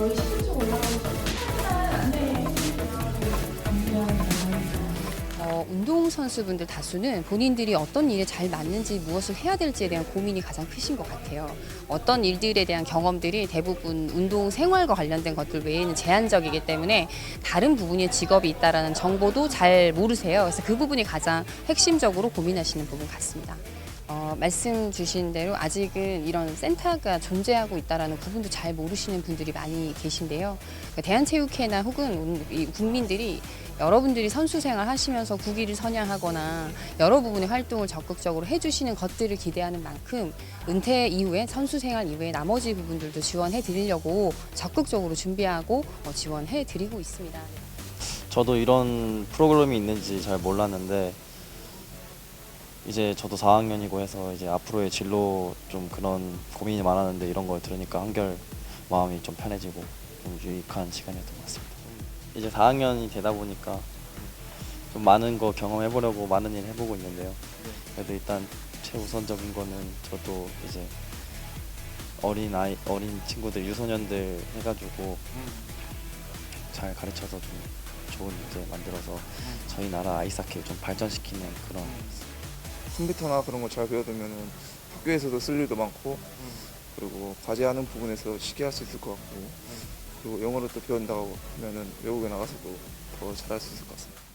어, 운동선수분들 다수는 본인들이 어떤 일에 잘 맞는지 무엇을 해야 될지에 대한 고민이 가장 크신 것 같아요. 어떤 일들에 대한 경험들이 대부분 운동 생활과 관련된 것들 외에는 제한적이기 때문에 다른 부분에 직업이 있다라는 정보도 잘 모르세요. 그래서 그 부분이 가장 핵심적으로 고민하시는 부분 같습니다. 어, 말씀 주신 대로 아직은 이런 센터가 존재하고 있다라는 부분도 잘 모르시는 분들이 많이 계신데요. 그러니까 대한체육회나 혹은 국민들이 여러분들이 선수 생활 하시면서 국위를 선양하거나 여러 부분의 활동을 적극적으로 해주시는 것들을 기대하는 만큼 은퇴 이후에 선수 생활 이후에 나머지 부분들도 지원해 드리려고 적극적으로 준비하고 어, 지원해 드리고 있습니다. 저도 이런 프로그램이 있는지 잘 몰랐는데 이제 저도 4학년이고 해서 이제 앞으로의 진로 좀 그런 고민이 많았는데 이런 걸 들으니까 한결 마음이 좀 편해지고 좀 유익한 시간이었던 것 같습니다. 이제 4학년이 되다 보니까 좀 많은 거 경험해 보려고 많은 일 해보고 있는데요. 그래도 일단 최우선적인 거는 저도 이제 어린 아이 어린 친구들 유소년들 해가지고 잘 가르쳐서 좀 좋은 문제 만들어서 저희 나라 아이스하키를 좀 발전시키는 그런 컴퓨터나 그런 거 잘 배워두면은 학교에서도 쓸 일도 많고 그리고 과제하는 부분에서 쉽게 할 수 있을 것 같고 그리고 영어를 또 배운다고 하면은 외국에 나가서도 더 잘할 수 있을 것 같습니다.